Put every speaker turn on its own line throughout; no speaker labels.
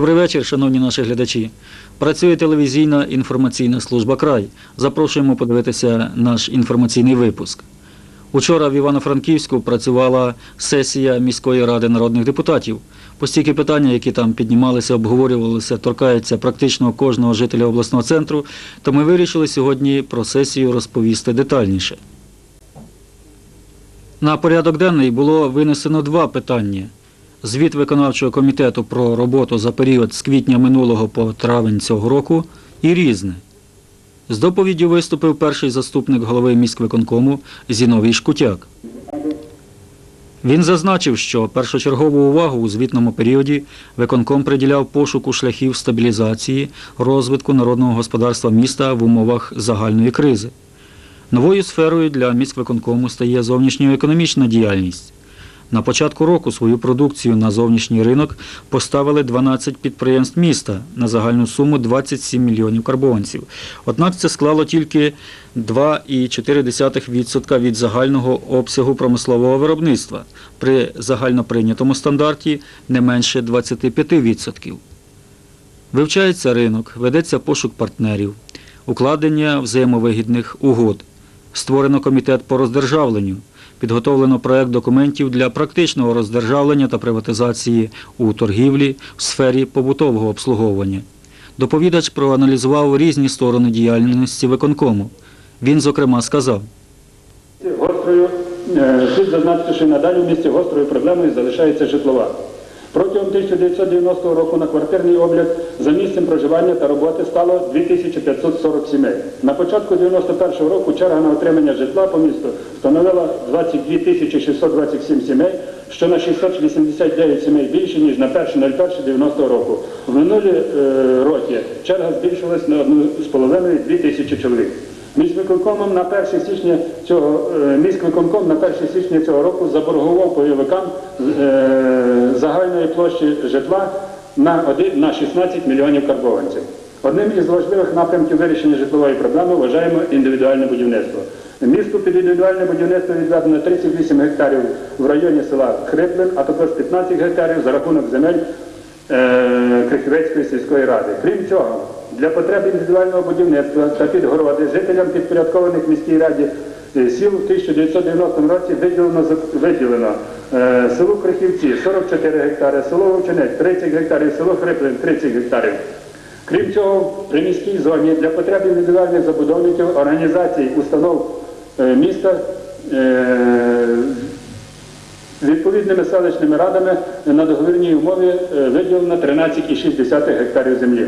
Добрий вечір, шановні наші глядачі. Працює телевізійна інформаційна служба край. Запрошуємо подивитися наш інформаційний випуск. Учора в Івано-Франківську працювала сесія міської ради народних депутатів. Постільки питання, які там піднімалися, обговорювалися, торкаються практично кожного жителя обласного центру, то ми вирішили сьогодні про сесію розповісти детальніше. На порядок денний було винесено два питання. Звіт виконавчого комітету про роботу за період з квітня минулого по травень цього року і різне. З доповіддю виступив перший заступник голови міськвиконкому Зіновій Шкутяк. Він зазначив, що першочергову увагу у звітному періоді виконком приділяв пошуку шляхів стабілізації, розвитку народного господарства міста в умовах загальної кризи. Новою сферою для міськвиконкому стає зовнішньоекономічна діяльність. На початку року свою продукцію на зовнішній ринок поставили 12 підприємств міста на загальну суму 27 мільйонів карбованців. Однак це склало тільки 2,4% від загального обсягу промислового виробництва при загальноприйнятому стандарті не менше 25%. Вивчається ринок, ведеться пошук партнерів, укладення взаємовигідних угод. Створено комітет по роздержавленню. Підготовлено проект документів для практичного роздержавлення та приватизації у торгівлі в сфері побутового обслуговування. Доповідач проаналізував різні сторони діяльності виконкому. Він, зокрема, сказав.
Гострою е, слід зазначити, що надалі в місті гострою проблемою залишається житлова. Протягом 1990 року на квартирний облік за місцем проживання та роботи стало 2540 сімей. На початку 91 року черга на отримання житла по місту становила 22 627 сімей, що на 689 сімей більше, ніж на 1.01.90 року. В минулі е, роки черга збільшилась на 1,5-2 тисячі чоловік. Міськвиконкомом на 1 січня цього е, міськвиконком на 1 січня цього року заборгував бойовикам е, загальної площі житла на, один, на 16 мільйонів карбованців. Одним із важливих напрямків вирішення житлової проблеми вважаємо індивідуальне будівництво. Місту під індивідуальне будівництво відведено 38 гектарів в районі села Хриплин, а також 15 гектарів за рахунок земель е, Крихівецької сільської ради. Крім цього, для потреб індивідуального будівництва та підгороди жителям підпорядкованих міській раді е, сіл в 1990 році виділено, виділено е, селу Крихівці 44 гектари, село Вовчинець 30 гектарів, село Хриплин 30 гектарів. Крім цього, при міській зоні для потреб індивідуальних забудовників, організацій, установ е, міста відповідними селищними радами на договірній умові виділено 13,6 гектарів землі.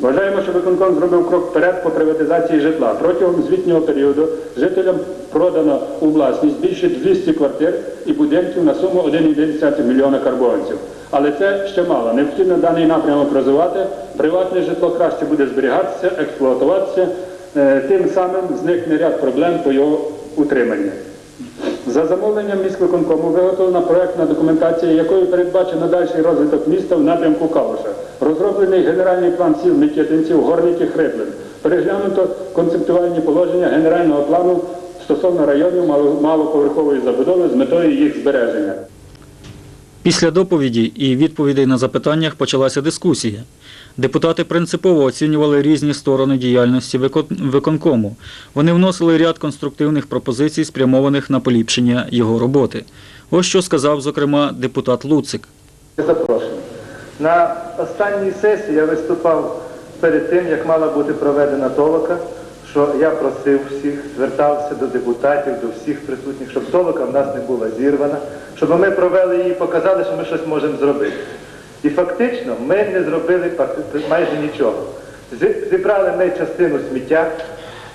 Вважаємо, що виконком зробив крок вперед по приватизації житла. Протягом звітнього періоду жителям продано у власність більше 200 квартир і будинків на суму 1,9 мільйона карбованців. Але це ще мало. Необхідно даний напрямок розвивати. Приватне житло краще буде зберігатися, експлуатуватися. Е, Тим самим зникне ряд проблем по його утриманню. За замовленням міськвиконкому виготовлена проектна документація, якою передбачено дальший розвиток міста в напрямку Калуша. Розроблений генеральний план сіл Микитинців, Горники, Хриблин. Переглянуто концептуальні положення генерального плану стосовно районів малоповерхової забудови з метою їх збереження.
Після доповіді і відповідей на запитаннях почалася дискусія. Депутати принципово оцінювали різні сторони діяльності виконкому. Вони вносили ряд конструктивних пропозицій, спрямованих на поліпшення його роботи. Ось що сказав, зокрема, депутат Луцик.
Запрошую. На останній сесії я виступав перед тим, як мала бути проведена толока, що я просив всіх, звертався до депутатів, до всіх присутніх, щоб толока в нас не була зірвана, щоб ми провели її і показали, що ми щось можемо зробити. І фактично ми не зробили майже нічого. Зібрали ми частину сміття,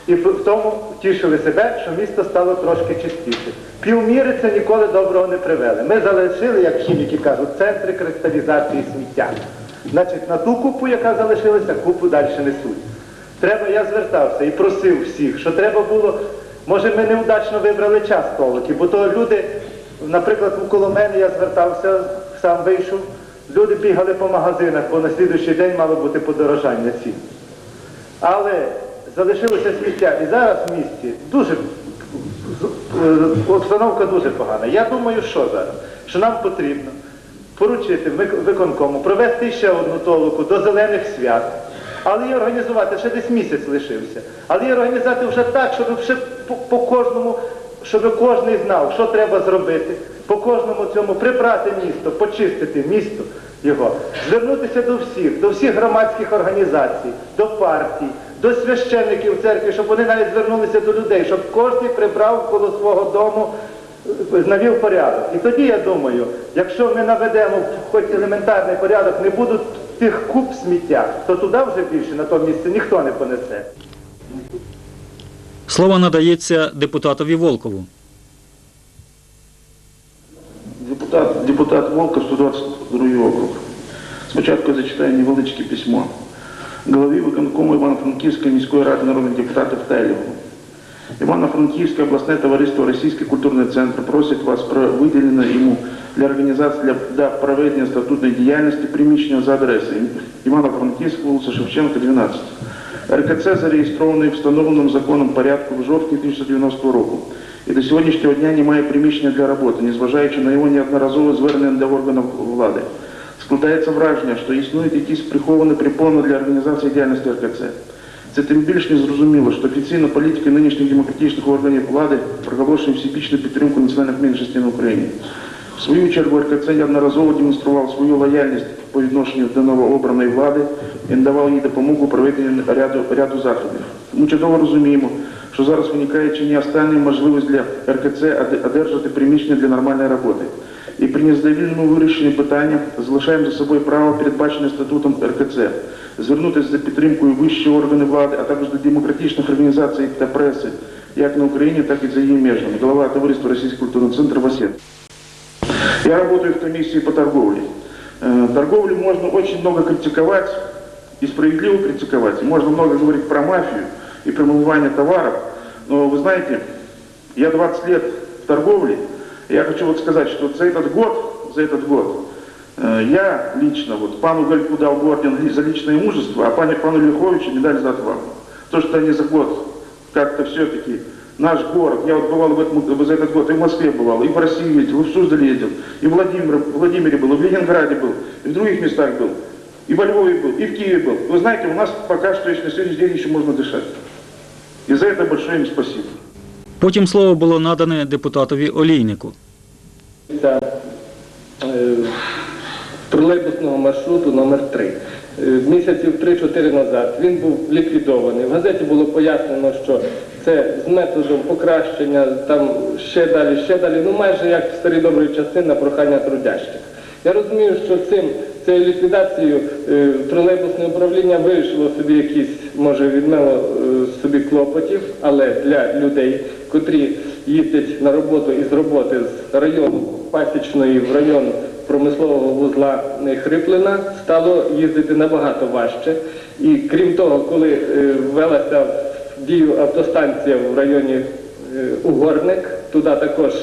і в тому втішили себе, що місто стало трошки чистіше. Півміри це ніколи доброго не привели. Ми залишили, як хіміки кажуть, центри кристалізації сміття. Значить, на ту купу, яка залишилася, купу далі несуть. Треба, я звертався і просив всіх, що треба було, може ми неудачно вибрали час толоки, бо то люди, наприклад, коло мене я звертався, сам вийшов, люди бігали по магазинах, бо на слідуючий день мало бути подорожання цін. Але залишилося сміття. І зараз в місті дуже е, обстановка дуже погана. Я думаю, що зараз? Що нам потрібно поручити виконкому провести ще одну толоку до зелених свят, але її організувати ще десь місяць лишився. Але її організувати вже так, щоб ще по, по кожному, щоб кожен знав, що треба зробити, по кожному цьому прибрати місто, почистити місто його, звернутися до всіх, до всіх громадських організацій, до партій, до священників церкви, щоб вони навіть звернулися до людей, щоб кожен прибрав коло свого дому навів порядок. І тоді я думаю, якщо ми наведемо хоч елементарний порядок, не будуть тих куб сміття, то туди вже більше на тому місці ніхто не понесе.
Слово надається депутатові Волкову.
Депутат, депутат Волков, 122 округ. Спочатку зачитаю невеличке письмо. Голові виконкому Івано-Франківської міської ради народних депутатів Телєву. Івано-Франківське обласне товариство Російський культурний центр просить вас про виділення йому для організації для, для проведення статутної діяльності приміщення за адресою Івано-Франківська, вулиця Шевченка, 12. РКЦ зареєстрований встановленим законом порядку в жовтні 1990 року. І до сьогоднішнього дня немає приміщення для роботи, незважаючи на його неодноразове звернення для органів влади. Складається враження, що існують якісь приховані препони для організації діяльності РКЦ. Це тим більш незрозуміло, що офіційна політика нинішніх демократичних органів влади проголошує всебічну підтримку національних меншостей на Україні. В свою чергу РКЦ неодноразово демонстрував свою лояльність по відношенню до новообраної влади і надавав їй допомогу у проведенні ряду, ряду заходів. Ми чудово розуміємо, що зараз виникає чи не остання можливість для РКЦ одержати приміщення для нормальної роботи. І при незадовільному вирішенні питання залишаємо за собою право, передбачене статутом РКЦ, звернутися за підтримкою вищі органи влади, а також до демократичних організацій та преси, як на Україні, так і за її межами. Голова товариства Російського культурного центру Васет. Я работаю в комиссии по торговле. Э, Торговлю можно очень много критиковать и справедливо критиковать. Можно много говорить про мафию и промывание товаров. Но вы знаете, я 20 лет в торговле. Я хочу вот сказать, что за этот год, за этот год, э, я лично, вот пану Гальку дал орден за личное имущество, а пане, пану Лиховичу не дали за отвагу. То, что они за год как-то все-таки наш город, я вот бывал в этом, за этот год и в Москве бывал, и в России ездил, и в Суздале ездил, и в Владимире, в Владимире был, и в Ленинграде был, и в других местах был, и во Львове был, и в Киеве был. Вы знаете, у нас пока что еще на сегодняшний день еще можно дышать. И за это большое им спасибо.
Потім слово було надане депутатові Олійнику.
Це е, тролейбусного маршруту номер 3 Місяців 3-4 назад він був ліквідований. В газеті було пояснено, що це з методом покращення, там ще далі, ще далі, ну майже як в старі добрі часи на прохання трудящих. Я розумію, що цим цією ліквідацією е, тролейбусне управління вирішило собі якісь, може, відмело е, собі клопотів, але для людей, котрі їздять на роботу і з роботи з району Пасічної в район промислового вузла Хриплина, стало їздити набагато важче. І крім того, коли е, ввелася в дію автостанція в районі е, Угорник, туди також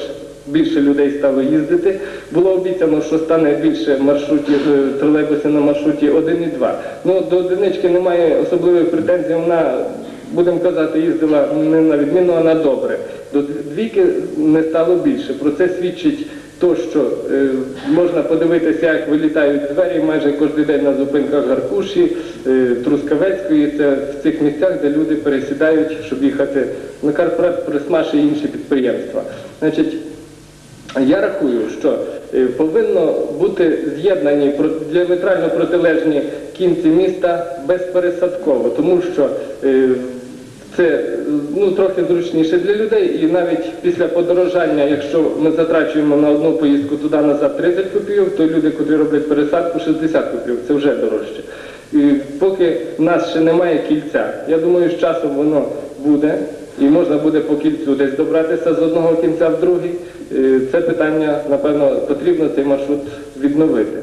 більше людей стало їздити. Було обіцяно, що стане більше маршрутів е, тролейбусів на маршруті 1 і 2. Ну до одинички немає особливих претензій. Вона, будемо казати, їздила не на відміну, а на добре. До двійки не стало більше. Про це свідчить то, що е, можна подивитися, як вилітають двері майже кожен день на зупинках Гаркуші, е, Трускавецької. Це в цих місцях, де люди пересідають, щоб їхати на Карпрат, Присмаш і інші підприємства. Значить, я рахую, що е, повинно бути з'єднані діаметрально протилежні кінці міста безпересадково, тому що е, це ну, трохи зручніше для людей, і навіть після подорожання, якщо ми затрачуємо на одну поїздку туди-назад 30 копійок, то люди, котрі роблять пересадку, 60 копійок, це вже дорожче. І поки в нас ще немає кільця, я думаю, з часом воно буде, і можна буде по кільцю десь добратися з одного кінця в другий. Е, Це питання, напевно, потрібно цей маршрут відновити.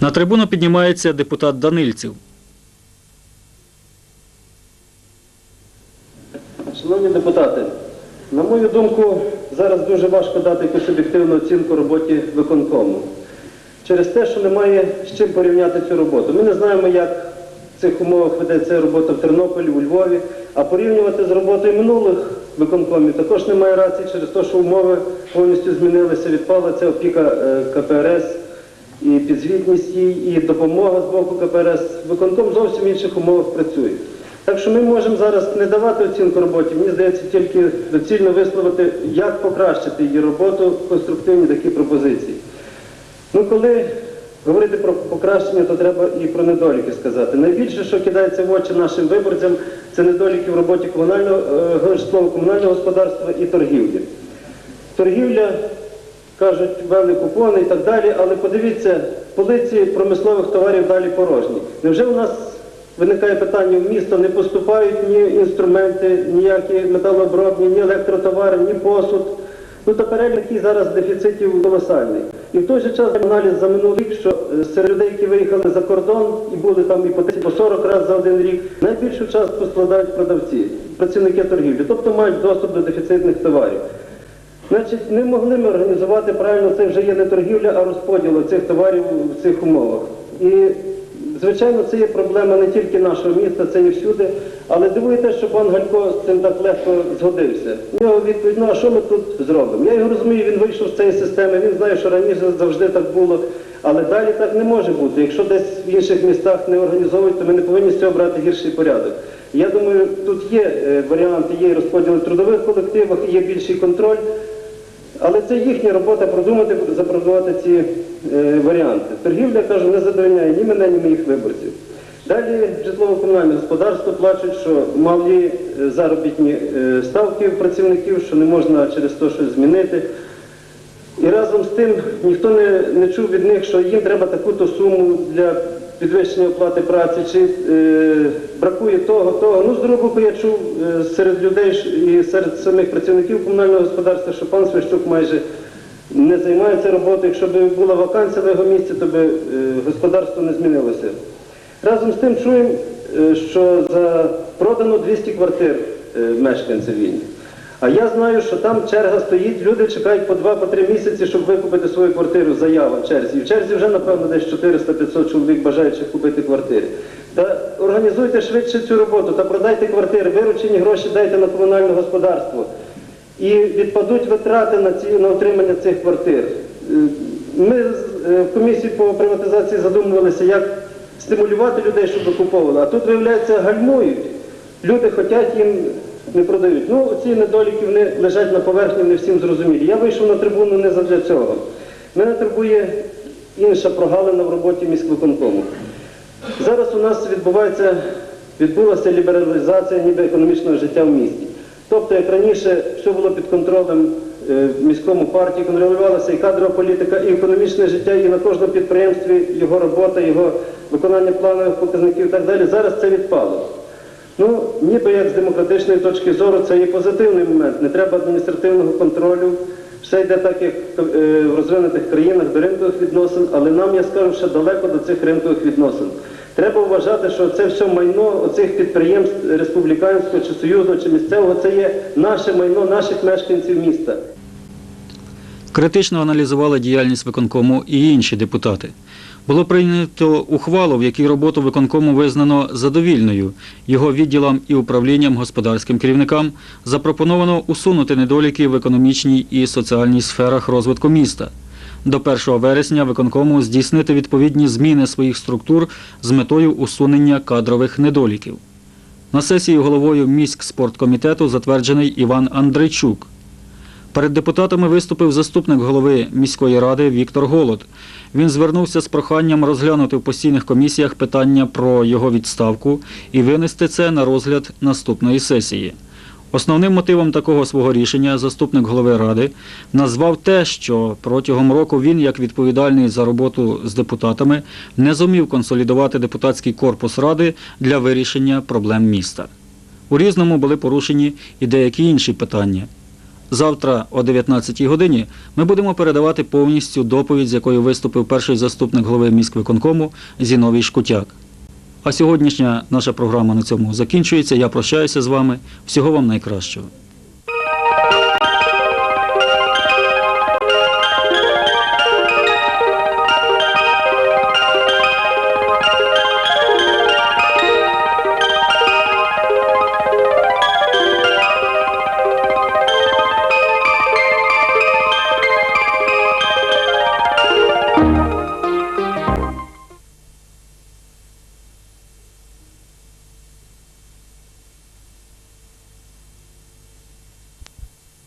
На трибуну піднімається депутат Данильців.
Шановні депутати, на мою думку, зараз дуже важко дати якусь об'єктивну оцінку роботі виконкому. Через те, що немає з чим порівняти цю роботу. Ми не знаємо, як в цих умовах ведеться робота в Тернополі, у Львові, а порівнювати з роботою минулих виконкомів також немає рації через те, що умови повністю змінилися, відпала ця опіка е, КПРС і підзвітність їй, і допомога з боку КПРС. Виконком зовсім в інших умовах працює. Так що ми можемо зараз не давати оцінку роботі. Мені здається, тільки доцільно висловити, як покращити її роботу, конструктивні такі пропозиції. Ну, коли говорити про покращення, то треба і про недоліки сказати. Найбільше, що кидається в очі нашим виборцям, це недоліки в роботі комунального е, житлово-комунального господарства і торгівлі. Торгівля, кажуть, ввели купони і так далі, але подивіться, полиці промислових товарів далі порожні. Невже у нас виникає питання, в місто не поступають ні інструменти, ніякі металообробні, ні електротовари, ні посуд. Ну, то перелік який зараз дефіцитів колосальний. І в той же час аналіз за минулий рік, що е, серед людей, які виїхали за кордон і були там і по 30, по 40 разів за один рік, найбільшу частку складають продавці, працівники торгівлі, тобто мають доступ до дефіцитних товарів. Значить, не могли ми організувати правильно, це вже є не торгівля, а розподіл цих товарів в цих умовах. І, звичайно, це є проблема не тільки нашого міста, це і всюди. Але дивує те, що пан Галько з цим так легко згодився. У нього відповідь, ну а що ми тут зробимо? Я його розумію, він вийшов з цієї системи, він знає, що раніше завжди так було. Але далі так не може бути. Якщо десь в інших містах не організовують, то ми не повинні з цього брати гірший порядок. Я думаю, тут є е, варіанти, є і розподіл в трудових колективах, є більший контроль. Але це їхня робота продумати, запропонувати ці е, варіанти. Торгівля, кажу, не задовольняє ні мене, ні моїх виборців. Далі житлово-комунальне господарство плачуть, що малі е, заробітні е, ставки працівників, що не можна через те щось змінити. І разом з тим ніхто не, не чув від них, що їм треба таку-то суму для підвищення оплати праці, чи е, бракує того, того. Ну, з другого боку, я чув е, серед людей і серед самих працівників комунального господарства, що пан Свищук майже не займається роботою. Якщо б була вакансія на його місці, то би е, господарство не змінилося. Разом з тим чуємо, що за продано 200 квартир мешканців вільні. А я знаю, що там черга стоїть, люди чекають по 2-3 місяці, щоб викупити свою квартиру, заява в черзі. І в черзі вже, напевно, десь 400-500 чоловік бажаючих купити квартири. Та організуйте швидше цю роботу та продайте квартири, виручені гроші дайте на комунальне господарство. І відпадуть витрати на, ці, на отримання цих квартир. Е, Ми е, в комісії по приватизації задумувалися, як стимулювати людей, щоб викуповували. А тут, виявляється, гальмують. Люди хочуть, їм не продають. Ну, ці недоліки вони лежать на поверхні, вони всім зрозумілі. Я вийшов на трибуну не задля цього. Мене турбує інша прогалина в роботі міськвиконкому. Зараз у нас відбувається, відбулася лібералізація ніби економічного життя в місті. Тобто, як раніше все було під контролем е, міському партії, контролювалася і кадрова політика, і економічне життя, і на кожному підприємстві його робота, його виконання планових показників і так далі. Зараз це відпало. Ну, ніби як з демократичної точки зору, це є позитивний момент. Не треба адміністративного контролю. Все йде так, як е, в розвинутих країнах до ринкових відносин, але нам, я скажу, ще далеко до цих ринкових відносин. Треба вважати, що це все майно оцих підприємств республіканського чи союзного чи місцевого, це є наше майно наших мешканців міста.
Критично аналізували діяльність виконкому і інші депутати. Було прийнято ухвалу, в якій роботу виконкому визнано задовільною. Його відділам і управлінням господарським керівникам запропоновано усунути недоліки в економічній і соціальній сферах розвитку міста. До 1 вересня виконкому здійснити відповідні зміни своїх структур з метою усунення кадрових недоліків. На сесії головою міськспорткомітету затверджений Іван Андрейчук. Перед депутатами виступив заступник голови міської ради Віктор Голод. Він звернувся з проханням розглянути в постійних комісіях питання про його відставку і винести це на розгляд наступної сесії. Основним мотивом такого свого рішення заступник голови ради назвав те, що протягом року він, як відповідальний за роботу з депутатами, не зумів консолідувати депутатський корпус ради для вирішення проблем міста. У різному були порушені і деякі інші питання. Завтра о 19 годині ми будемо передавати повністю доповідь, з якою виступив перший заступник голови міськвиконкому Зіновій Шкутяк. А сьогоднішня наша програма на цьому закінчується. Я прощаюся з вами. Всього вам найкращого.